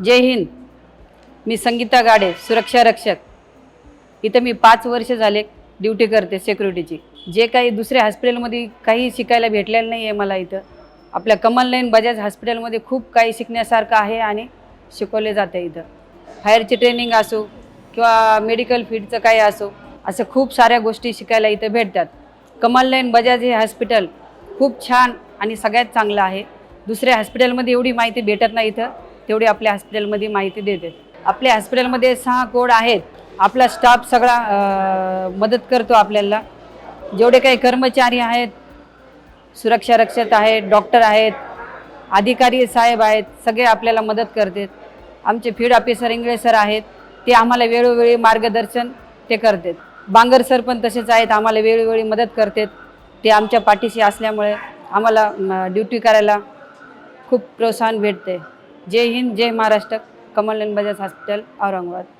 जय हिंद. मी संगीता गाडे सुरक्षा रक्षक. इथं मी पाच वर्ष झाले ड्युटी करते सिक्युरिटीची जे काही दुसऱ्या हॉस्पिटलमध्ये काही शिकायला भेटलेलं नाही आहे मला इथं. आपल्या कमल लाईन बजाज हॉस्पिटलमध्ये खूप काही शिकण्यासारखं आहे आणि शिकवले जाते इथं. फायरची ट्रेनिंग असो किंवा मेडिकल फील्डचं काही असो असं खूप साऱ्या गोष्टी शिकायला इथं भेटतात. कमल लाईन बजाज हे हॉस्पिटल खूप छान आणि सगळ्यात चांगलं आहे. दुसऱ्या हॉस्पिटलमध्ये एवढी माहिती भेटत नाही इथं. तेवढी आपल्या हॉस्पिटलमध्ये माहिती देते. आपल्या हॉस्पिटलमध्ये सहा कोड आहेत. आपला स्टाफ सगळा मदत करतो आपल्याला. जेवढे काही कर्मचारी आहेत सुरक्षा रक्षक आहेत डॉक्टर आहेत अधिकारी साहेब आहेत सगळे आपल्याला मदत करतात आमचे फील्ड ऑफिसर इंगळे सर आहेत ते आम्हाला वेळोवेळी मार्गदर्शन ते करतात बांगर सर पण तसेच आहेत आम्हाला वेळोवेळी मदत करतात ते आमच्या पाठीशी असल्यामुळे आम्हाला ड्युटी करायला खूप प्रोत्साहन भेटते. जय हिंद जय महाराष्ट्र कमलन बजाज हॉस्पिटल औरंगाबाद.